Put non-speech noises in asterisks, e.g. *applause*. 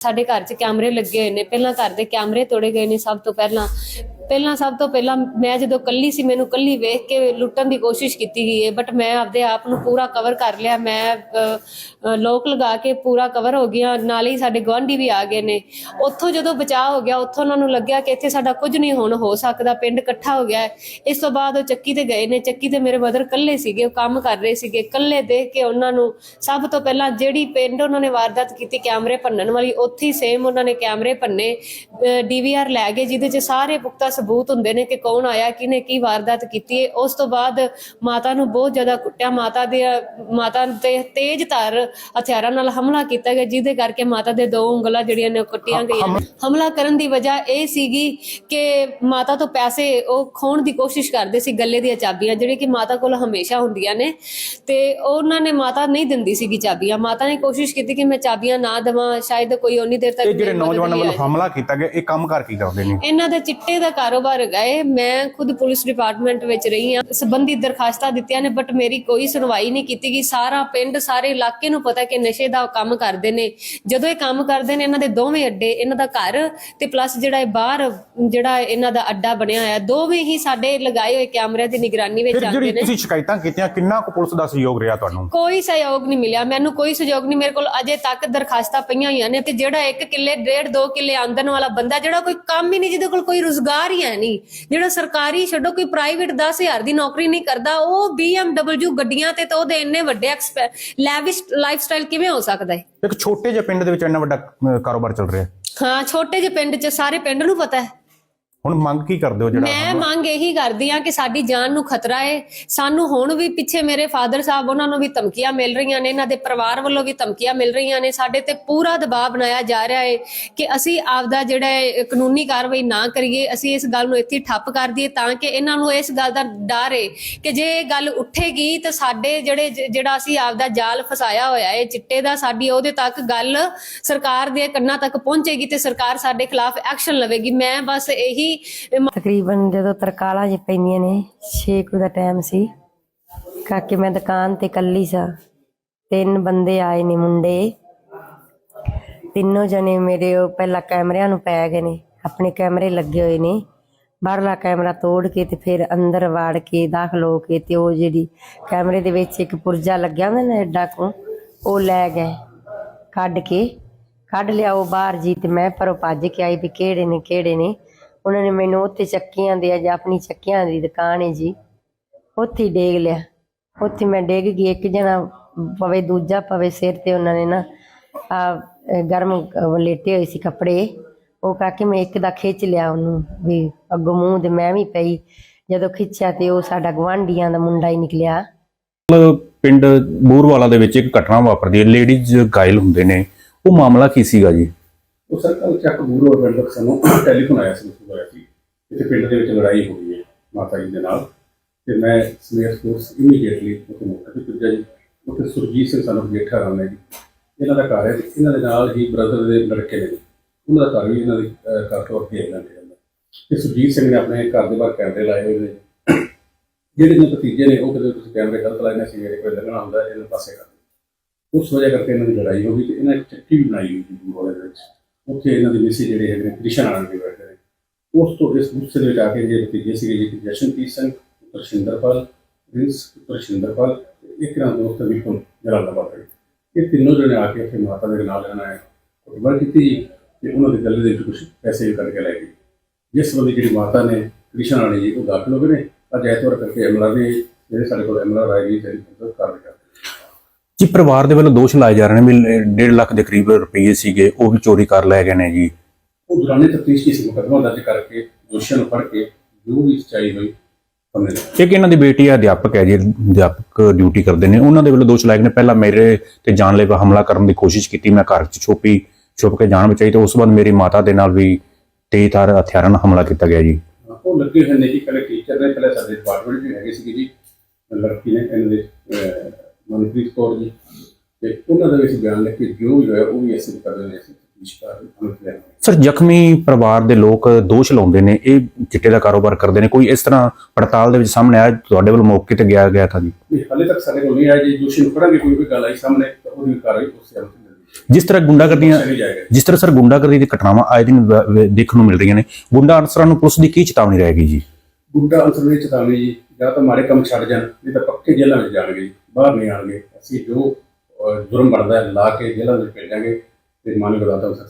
ਸਾਡੇ ਘਰ 'ਚ ਕੈਮਰੇ ਲੱਗੇ ਹੋਏ ਨੇ। ਪਹਿਲਾਂ ਘਰ ਦੇ ਕੈਮਰੇ ਤੋੜੇ ਗਏ ਨੇ ਸਭ ਤੋਂ ਪਹਿਲਾਂ। ਪਹਿਲਾਂ ਸਭ ਤੋਂ ਪਹਿਲਾਂ ਮੈਂ ਜਦੋਂ ਕੱਲੀ ਸੀ ਮੈਨੂੰ ਕੱਲੀ ਵੇਖ ਕੇ ਲੁੱਟਣ ਦੀ ਕੋਸ਼ਿਸ਼ ਕੀਤੀ ਗਈ ਹੈ ਬਟ ਮੈਂ ਆਪਦੇ ਆਪ ਨੂੰ ਪੂਰਾ ਕਵਰ ਕਰ ਲਿਆ। ਮੈਂ ਅ, ਲੋਕ ਲਗਾ ਕੇ ਪੂਰਾ ਕਵਰ ਹੋ ਗਿਆ ਨਾਲੇ ਹੀ ਸਾਡੇ ਗਵਾਂਢੀ ਵੀ ਆ ਗਏ ਨੇ। ਉੱਥੋਂ ਜਦੋਂ ਬਚਾਅ ਹੋ ਗਿਆ ਉੱਥੋਂ ਉਹਨਾਂ ਨੂੰ ਲੱਗਿਆ ਕਿ ਇੱਥੇ ਸਾਡਾ ਕੁਝ ਨਹੀਂ ਹੁਣ ਹੋ ਸਕਦਾ ਪਿੰਡ ਇਕੱਠਾ ਹੋ ਗਿਆ ਇਸ ਤੋਂ ਬਾਅਦ ਉਹ ਚੱਕੀ ਤੇ ਗਏ ਨੇ। ਚੱਕੀ ਤੇ ਮੇਰੇ ਮਦਰ ਕੱਲੇ ਸੀਗੇ ਉਹ ਕੰਮ ਕਰ ਰਹੇ ਸੀਗੇ। ਕੱਲੇ ਦੇਖ ਕੇ ਉਹਨਾਂ ਨੂੰ ਸਭ ਤੋਂ ਪਹਿਲਾਂ ਜਿਹੜੀ ਪਿੰਡ ਉਹਨਾਂ ਨੇ ਵਾਰਦਾਤ ਕੀਤੀ ਕੈਮਰੇ ਭੰਨਣ ਵਾਲੀ ਉੱਥੇ ਹੀ ਸੇਮ ਉਹਨਾਂ ਨੇ ਕੈਮਰੇ ਭੰਨੇ ਡੀਵੀਆਰ ਲੈ ਗਏ ਜਿਹਦੇ 'ਚ ਸਾਰੇ ਪੁਖਤਾ ਸਬੂਤ ਹੁੰਦੇ ਨੇ ਕਿ ਕੌਣ ਆਇਆ ਕਿਹਨੇ ਕੀ ਵਾਰਦਾਤ ਕੀਤੀ ਹੈ ਉਸ ਤੋਂ ਬਾਅਦ ਮਾਤਾ ਨੂੰ ਬਹੁਤ ਜ਼ਿਆਦਾ ਕੁੱਟਿਆ। ਮਾਤਾ ਦੇ ਮਾਤਾ ਤੇ ਤੇਜ਼ ਧਾਰ ਹਥਿਆਰਾਂ ਨਾਲ ਹਮਲਾ ਕੀਤਾ ਗਿਆ ਜਿਹਦੇ ਕਰਕੇ ਮਾਤਾ ਦੇ ਦੋ ਉਂਗਲਾਂ ਜਿਹੜੀਆਂ ਨੇ ਕੱਟੀਆਂ ਗਈਆਂ। ਹਮਲਾ ਕਰਨ ਦੀ ਵਜ੍ਹਾ ਇਹ ਸੀਗੀ ਕਿ ਮਾਤਾ ਤੋਂ ਪੈਸੇ ਉਹ ਖੋਣ ਦੀ ਕੋਸ਼ਿਸ਼ ਕਰਦੇ ਸੀ ਗੱਲੇ ਦੀਆਂ ਚਾਬੀਆਂ ਜਿਹੜੀ ਕਿ ਮਾਤਾ ਕੋਲ ਹਮੇਸ਼ਾ ਹੁੰਦੀਆਂ ਨੇ। ਤੇ ਉਹਨਾਂ ਨੇ ਮਾਤਾ ਨਹੀਂ ਦਿੰਦੀ ਸੀਗੀ ਚਾਬੀਆਂ। ਮਾਤਾ ਨੇ ਕੋਸ਼ਿਸ਼ ਕੀਤੀ ਕਿ ਮੈਂ ਚਾਬੀਆਂ ਨਾ ਦੇਵਾਂ ਸ਼ਾਇਦ ਕੋਈ ਉਨੀ ਦੇਰ ਤੱਕ ਇਹ ਜਿਹੜੇ ਨੌਜਵਾਨਾਂ ਵੱਲੋਂ ਹਮਲਾ ਕੀਤਾ ਗਿਆ ਇਹ ਕੰਮ ਕਰ ਕੀ ਕਰਦੇ ਨੇ? ਇਹਨਾਂ ਦਾ ਚਿੱਟੇ ਦਾ ਕਾਰੋਬਾਰ ਹੈਗਾ ਏ ਮੈਂ ਖੁਦ ਪੁਲਿਸ ਡਿਪਾਰਟਮੈਂਟ ਵਿੱਚ ਰਹੀ ਹਾਂ। ਸੰਬੰਧੀ ਦਰਖਾਸਤਾਂ ਦਿੱਤੀਆਂ ਨੇ ਬਟ ਮੇਰੀ ਕੋਈ ਸੁਣਵਾਈ ਨਹੀਂ ਕੀਤੀ ਗਈ। ਸਾਰਾ ਪਿੰਡ ਸਾਰੇ ਇਲਾਕੇ ਨੂੰ ਪਤਾ ਕਿ ਨਸ਼ੇ ਦਾ ਕੰਮ ਕਰਦੇ ਨੇ। ਜਦੋਂ ਇਹ ਕੰਮ ਕਰਦੇ ਨੇ ਇਹਨਾਂ ਦੇ ਦੋਵੇਂ ਅੱਡੇ ਇਹਨਾਂ ਦਾ ਘਰ ਤੇ ਪਲੱਸ ਜਿਹੜਾ ਇਹ ਬਾਹਰ ਜਿਹੜਾ ਇਹਨਾਂ ਦਾ ਅੱਡਾ ਬਣਿਆ ਹੋਇਆ ਦੋਵੇਂ ਹੀ ਸਾਡੇ ਲਗਾਏ ਹੋਏ ਕੈਮਰਿਆਂ ਦੀ ਨਿਗਰਾਨੀ ਵਿੱਚ ਫਿਰ ਆਉਂਦੇ ਜਿਹੜੀ ਨੇ। ਤੁਸੀਂ ਸ਼ਿਕਾਇਤਾਂ ਕੀਤੀਆਂ ਕਿੰਨਾ ਕੁ ਪੁਲਿਸ ਦਾ ਸਹਿਯੋਗ ਰਿਹਾ ਤੁਹਾਨੂੰ? ਕੋਈ ਸਹਿਯੋਗ ਨਹੀਂ ਮਿਲਿਆ। ਮੈਨੂੰ ਕੋਈ ਸਹਿਯੋਗ ਨਹੀਂ ਮੇਰੇ ਕੋਲ ਅਜੇ ਤੱਕ ਦਰਖਾਸਤਾਂ ਪਈਆਂ ਹੋਈਆਂ ਨੇ ਤੇ ਜਿਹੜਾ 1 ਕਿੱਲੇ ਡੇਢ 2 ਕਿੱਲੇ ਆਮਦਨ ਵਾਲਾ ਬੰਦਾ ਜਿਹੜਾ ਕੋਈ ਕੰਮ ਹੀ ਨਹੀਂ ਜਿਹਦੇ ਕੋਲ ਕੋਈ ਰੁਜ਼ਗਾਰ ਹੀ ਹੈ ਨਹੀਂ। ਜਿਹੜਾ ਸਰਕਾਰੀ ਛੱਡੋ ਕੋਈ ਪ੍ਰਾਈਵੇਟ 10000 ਦੀ ਨੌਕਰੀ ਨਹੀਂ ਕਰਦਾ ਉਹ BMW ਗੱਡੀਆਂ ਤੇ ਤਾਂ ਉਹਦੇ ਇੰਨੇ ਵੱਡੇ ਲੈਵਿਸ਼ ਲਾਈਫਸਟਾਈਲ ਕਿਵੇਂ ਹੋ ਸਕਦਾ ਹੈ? ਇੱਕ ਛੋਟੇ ਜਿਹੇ ਪਿੰਡ ਦੇ ਵਿੱਚ ਇੰਨਾ ਵੱਡਾ ਕਾਰੋਬਾਰ ਚੱਲ ਰਿਹਾ ਹਾਂ ਛੋਟੇ ਜਿਹੇ ਪਿੰਡ 'ਚ ਸਾਰੇ ਪਿੰਡ ਨੂੰ ਪਤਾ ਹੈ। ਹੁਣ ਮੰਗ ਕੀ ਕਰਦੇ ਹੋ ਜਿਹੜਾ ਮੈਂ ਮੰਗ ਇਹੀ ਕਰਦੀ ਆ ਕਿ ਸਾਡੀ ਜਾਨ ਨੂੰ ਖਤਰਾ ਹੈ ਸਾਨੂੰ ਹੁਣ ਵੀ ਪਿੱਛੇ ਮੇਰੇ ਫਾਦਰ ਸਾਹਿਬ ਉਹਨਾਂ ਨੂੰ ਵੀ ਧਮਕੀਆਂ ਮਿਲ ਰਹੀਆਂ ਨੇ ਇਹਨਾਂ ਦੇ ਪਰਿਵਾਰ ਵੱਲੋਂ ਵੀ ਧਮਕੀਆਂ ਮਿਲ ਰਹੀਆਂ ਨੇ। ਸਾਡੇ ਤੇ ਪੂਰਾ ਦਬਾਅ ਬਣਾਇਆ ਜਾ ਰਿਹਾ ਹੈ ਕਿ ਅਸੀਂ ਆਪਦਾ ਜਿਹੜਾ ਕਾਨੂੰਨੀ ਕਾਰਵਾਈ ਨਾ ਕਰੀਏ ਅਸੀਂ ਇਸ ਗੱਲ ਨੂੰ ਇੱਥੇ ਠੱਪ ਕਰ ਦਈਏ ਤਾਂ ਕਿ ਇਹਨਾਂ ਨੂੰ ਇਸ ਗੱਲ ਦਾ ਡਰ ਹੈ ਕਿ ਜੇ ਇਹ ਗੱਲ ਉੱਠੇਗੀ ਤਾਂ ਸਾਡੇ ਜਿਹੜੇ ਜਿਹੜਾ ਅਸੀਂ ਆਪਦਾ ਜਾਲ ਫਸਾਇਆ ਹੋਇਆ ਹੈ ਚਿੱਟੇ ਦਾ ਸਾਡੀ ਉਹਦੇ ਤੱਕ ਗੱਲ ਸਰਕਾਰ ਦੇ ਕੰਨਾਂ ਤੱਕ ਪਹੁੰਚੇਗੀ ਤੇ ਸਰਕਾਰ ਸਾਡੇ ਖਿਲਾਫ ਐਕਸ਼ਨ ਲਵੇਗੀ। ਮੈਂ ਬਸ ਇਹੀ ਤਕਰੀਬਨ ਜਦੋਂ ਤਰਕਾਲਾਂ ਜੇ ਪੈਂਦੀਆਂ ਨੇ 6 ਕੁ ਦਾ ਟਾਈਮ ਸੀ। ਕਾਕੇ ਮੈਂ ਦੁਕਾਨ ਤੇ ਕੱਲੀ ਸਾਂ। ਤਿੰਨ ਬੰਦੇ ਆਏ ਨੇ ਮੁੰਡੇ। ਤਿੰਨੋਂ ਜਣੇ ਮੇਰੇ ਉਹ ਪਹਿਲਾਂ ਕੈਮਰਿਆਂ ਨੂੰ ਪੈ ਗਏ ਨੇ। ਆਪਣੇ ਕੈਮਰੇ ਲੱਗੇ ਹੋਏ ਨੇ। ਬਾਹਰਲਾ ਕੈਮਰਾ ਤੋੜ ਕੇ ਤੇ ਫਿਰ ਅੰਦਰ ਵਾੜ ਕੇ ਦਾਖਲ ਹੋ ਕੇ ਤੇ ਉਹ ਜਿਹੜੀ ਕੈਮਰੇ ਦੇ ਵਿੱਚ ਇੱਕ ਪੁਰਜਾ ਲੱਗਿਆ ਹੁੰਦਾ ਨਾ ਐਡਾ ਕੋ, ਉਹ ਲੈ ਗਏ। ਕੱਢ ਕੇ, ਕੱਢ ਲਿਆ, ਉਹ ਬਾਹਰ ਜੀ ਤੇ ਮੈਂ ਪਰੋਂ ਭੱਜ ਕੇ ਆਈ ਵੀ ਕਿਹੜੇ ਨੇ ਕਿਹੜੇ ਨੇ। ਉਹਨਾਂ ਨੇ ਮੈਨੂੰ ਉੱਥੇ ਚੱਕੀਆਂ ਦੇ, ਅੱਜ ਆਪਣੀ ਚੱਕੀਆਂ ਦੀ ਦੁਕਾਨ ਹੈ ਜੀ। ਉੱਥੇ ਡੇਗ ਲਿਆ। ਉੱਥੇ ਮੈਂ ਡੇਗ ਗਈ ਇੱਕ ਜਣਾ ਪਵੇ, ਦੂਜਾ ਪਵੇ ਸਿਰ ਤੇ ਉਹਨਾਂ ਨੇ ਨਾ ਆ ਗਰਮ ਲੇਟੇ ਹੋਏ ਸੀ ਕੱਪੜੇ। ਉਹ ਕਾਕੇ ਮੈਂ ਇੱਕ ਦਾ ਖਿੱਚ ਲਿਆ ਉਹਨੂੰ ਵੀ ਅੱਗੋਂ ਮੂੰਹ ਦੇ ਮੈਂ ਵੀ ਪਈ। ਜਦੋਂ ਖਿੱਚਿਆ ਤੇ ਉਹ ਸਾਡਾ ਗਵਾਂਢੀਆਂ ਦਾ ਮੁੰਡਾ ਹੀ ਨਿਕਲਿਆ। ਪਿੰਡ ਬੂਰਵਾਲਾ ਦੇ ਵਿੱਚ ਇੱਕ ਘਟਨਾ ਵਾਪਰਦੀ ਹੈ। ਲੇਡੀਜ਼ ਗਾਇਲ ਹੁੰਦੇ ਨੇ। ਉਹ ਮਾਮਲਾ ਕੀ ਸੀਗਾ ਜੀ? ਉਹ ਸਰ ਕੱਲ ਚੱਕ ਬੂਰੋ ਪਿੰਡ ਤੱਕ ਸਾਨੂੰ *clears throat* ਟੈਲੀਫੋਨ ਆਇਆ ਸੀ ਮੈਨੂੰ ਹੋਇਆ ਸੀ। ਇੱਥੇ ਪਿੰਡ ਦੇ ਵਿੱਚ ਲੜਾਈ ਹੋ ਗਈ ਹੈ ਮਾਤਾ ਜੀ ਦੇ ਨਾਲ। ਤੇ ਮੈਂ ਸਮੇਤ ਫੋਰਸ ਇਮੀਡੀਏਟਲੀ ਉੱਥੇ ਮੌਕੇ ਤੇ ਪੁੱਜਾ ਜੀ। ਉੱਥੇ ਸੁਰਜੀਤ ਸਿੰਘ ਸਾਨੂੰ ਜੇਠਾ ਰਾਮ ਨੇ ਜੀ। ਇਹਨਾਂ ਦਾ ਘਰ ਹੈ ਇਹਨਾਂ ਦੇ ਨਾਲ ਹੀ ਬ੍ਰਦਰ ਦੇ ਲੜਕੇ ਨੇ ਜੀ। ਉਹਨਾਂ ਦਾ ਘਰ ਵੀ ਇਹਨਾਂ ਦੇ ਘਰ ਤੋਂ ਅੱਗੇ ਹੈ ਘੰਟੇ ਅੰਦਰ। ਤੇ ਸੁਰਜੀਤ ਸਿੰਘ ਨੇ ਆਪਣੇ ਘਰ ਦੇ ਬਾਹਰ ਕੈਮਰੇ ਲਾਏ ਹੋਏ ਨੇ। ਜਿਹੜੇ ਨੇ ਭਤੀਜੇ ਨੇ, ਉਹ ਕਦੇ ਤੁਸੀਂ ਕੈਮਰੇ ਗਲਤ ਲਾਏ ਨੇ ਸੀ ਮੇਰੇ ਕੋਲ ਲੱਗਣਾ ਹੁੰਦਾ, ਇਹਨਾਂ ਪਾਸੇ ਕਰ ਦਿਓ। ਉਸ ਵਜ੍ਹਾ ਕਰਕੇ ਇਹਨਾਂ ਦੀ ਲੜਾਈ ਹੋ ਗਈ ਤੇ ਇਹਨਾਂ ਨੇ ਚੱਕੀ ਵੀ ਬਣਾਈ ਹੋਈ ਸੀ ਬੂਰੋ ਦੇ ਵਿੱਚ। ਉੱਥੇ ਇਹਨਾਂ ਦੇ ਮਿਸੀ ਜਿਹੜੇ ਹੈਗੇ ਨੇ, ਕ੍ਰਿਸ਼ਨ ਆਨੰਦ ਜੀ ਬੈਠੇ ਨੇ। ਉਸ ਤੋਂ ਇਸ ਗੁੱਸੇ ਦੇ ਵਿੱਚ ਆ ਕੇ ਜਿਹੜੇ ਭਤੀਜੇ ਸੀਗੇ ਜੀ ਜਸ਼ਨਪ੍ਰੀਤ ਸਿੰਘ, ਪੁੱਤਰ ਸ਼ਿੰਦਰਪਾਲ, ਪ੍ਰਿੰਸ, ਪੁੱਤਰ ਸ਼ਿੰਦਰਪਾਲ, ਇੱਕ ਨਾਮ ਦੋਸਤ ਵਿਕਰਮ ਜਲਾਲਾਬਾਦ ਦੇ। ਇਹ ਤਿੰਨੋਂ ਜਣੇ ਆ ਕੇ ਉੱਥੇ ਮਾਤਾ ਦੇ ਨਾਲ ਰਹਿਣਾ ਹੈ ਕੁਟਬਰ ਕੀਤੀ ਤੇ ਉਹਨਾਂ ਦੇ ਗੱਲੇ ਦੇ ਵਿੱਚ ਕੁਝ ਪੈਸੇ ਵੀ ਕਰਕੇ ਲੈ ਗਏ। ਜਿਸ ਸੰਬੰਧੀ ਜਿਹੜੀ ਮਾਤਾ ਨੇ, ਕ੍ਰਿਸ਼ਨ ਆਣੀ ਜੀ, ਉਹ ਦਾਖਲ ਹੋ ਗਏ ਨੇ। ਅੱਜ ਐਤਵਾਰ ਕਰਕੇ ਅਮਲਾ ਦੇ, ਜਿਹੜੇ ਸਾਡੇ ਕੋਲ ਐਮਲਾ ਰਾਏ ਜੀ ਤੇ ਕਾਰਵਾਈ ਕਰਦੇ ਜੀ ਪਰਿਵਾਰ ਦੇ ਵੱਲੋਂ ਦੋਸ਼ ਲਾਏ ਜਾ ਰਹੇ ਨੇ ਵੀ 1.5 ਲੱਖ ਦੇ ਕਰੀਬ ਰੁਪਏ ਸੀਗੇ ਉਹ ਵੀ ਚੋਰੀ ਕਰ ਲੈ ਗਏ ਨੇ ਜੀ। ਉਹ ਦੌਰਾਨੇ ਤਫਤੀਸ਼ ਇਸ ਮੁਕੱਦਮਾ ਦਰਜ ਕਰਕੇ ਦੋਸ਼ੀਆਂ ਨੂੰ ਫੜ ਕੇ ਜੋ ਵੀ ਸਚਾਈ ਹੋਈ। ਇੱਕ ਇਹਨਾਂ ਦੀ ਬੇਟੀ ਆ ਅਧਿਆਪਕ ਹੈ ਜੀ ਅਧਿਆਪਕ ਡਿਊਟੀ ਕਰਦੇ ਨੇ। ਉਹਨਾਂ ਦੇ ਵੱਲੋਂ ਦੋਸ਼ ਲਾਏ ਗਏ ਨੇ। ਪਹਿਲਾਂ ਮੇਰੇ ਤੇ ਜਾਨਲੇਵਾ ਹਮਲਾ ਕਰਨ ਦੀ ਕੋਸ਼ਿਸ਼ ਕੀਤੀ ਮੈਂ ਘਰ 'ਚ ਛੁਪੀ ਛੁਪ ਕੇ ਜਾਨ ਬਚਾਈ ਤੇ ਉਸ ਤੋਂ ਬਾਅਦ ਮੇਰੀ ਮਾਤਾ ਦੇ ਨਾਲ ਵੀ ਤੇਜ਼ਧਾਰ ਹਥਿਆਰਾਂ ਨਾਲ ਹਮਲਾ ਕੀਤਾ ਗਿਆ ਜੀ। ਉਹ ਲੱਗੇ ਹੋਏ ਨੇ ਜੀ ਪਹਿਲੇ ਟੀਚਰ ਨੇ ਪਹਿਲੇ ਸਾਡੇ ਡਿਪਾਰਟਮੈਂਟ ਵੀ ਹੈਗੇ ਸੀਗੇ ਜੀ ਲੜਕੀ ਨੇ ਇਹਨਾਂ ਦੇ ਮਨਪ੍ਰੀਤ ਕੌਰ ਜੀ ਤੇ ਉਹਨਾਂ ਦਾ ਵਿੱਚ ਬਿਆਨ ਲਿਖ ਕੇ ਜੋ ਵੀ ਹੋਇਆ ਉਹ ਵੀ ਅਸੀਂ ਕਰ ਲੈਣੇ ਸੀ ਸਰ ਜ਼ਖਮੀ ਪਰਿਵਾਰ ਦੇ ਲੋਕ ਦੋਸ਼ ਲਾਉਂਦੇ ਨੇ ਇਹ ਚਿੱਟੇ ਦਾ ਕਾਰੋਬਾਰ ਕਰਦੇ ਨੇ। ਕੋਈ ਇਸ ਤਰ੍ਹਾਂ ਪੜਤਾਲ ਦੇ ਵਿੱਚ ਸਾਹਮਣੇ ਆਇਆ ਤੁਹਾਡੇ ਵੱਲ ਮੌਕੇ ਤੇ ਗਿਆ ਗਿਆ ਤਾਂ ਜੀ? ਹਾਲੇ ਤੱਕ ਸਾਡੇ ਕੋਲ ਨਹੀਂ ਆਇਆ ਜੀ। ਦੋਸ਼ੀ ਨੂੰ ਫੜਾਂਗੇ ਕੋਈ ਵੀ ਗੱਲ ਆਈ ਸਾਹਮਣੇ ਤਾਂ ਉਹਦੀ ਕਾਰਵਾਈ ਉਸ ਤੇ ਜਿਸ ਤਰ੍ਹਾਂ ਗੁੰਡਾਗਰਦੀਆਂ ਜਿਸ ਤਰ੍ਹਾਂ ਸਰ ਗੁੰਡਾਗਰਦੀ ਦੀ ਘਟਨਾਵਾਂ ਆਏ ਦਿਨ ਦੇਖਣ ਨੂੰ ਮਿਲ ਰਹੀਆਂ ਨੇ। ਗੁੰਡਾ ਅਨਸਰਾਂ ਨੂੰ ਪੁਲਿਸ ਦੀ ਕੀ ਚੇਤਾਵਨੀ ਰਹੇਗੀ ਜੀ? ਗੁੰਡਾ ਅਨਸਰਾਂ ਦੀ ਚੇਤਾਵਨੀ ਜੀ ਜਾਂ ਤਾਂ ਮਾਰੇ ਕੰਮ ਛੱਡ ਜਾਣ ਨਹੀਂ ਤਾਂ ਪੱਕੇ ਜੇਲ੍ਹਾਂ ਵਿੱਚ ਜਾਣਗੇ ਜੀ। ਬਾਹਰ ਨਹੀਂ ਆਣਗੇ ਅਸੀਂ ਜੋ ਜੁਰਮ ਬਣਦਾ ਹੈ, ਲਾ ਕੇ ਜੇਲ੍ਹਾਂ ਵਿੱਚ ਭੇਜਾਂਗੇ ਤੇ ਮਾਨਵ ਅਦਾਲਤਾਂ ਤੱਕ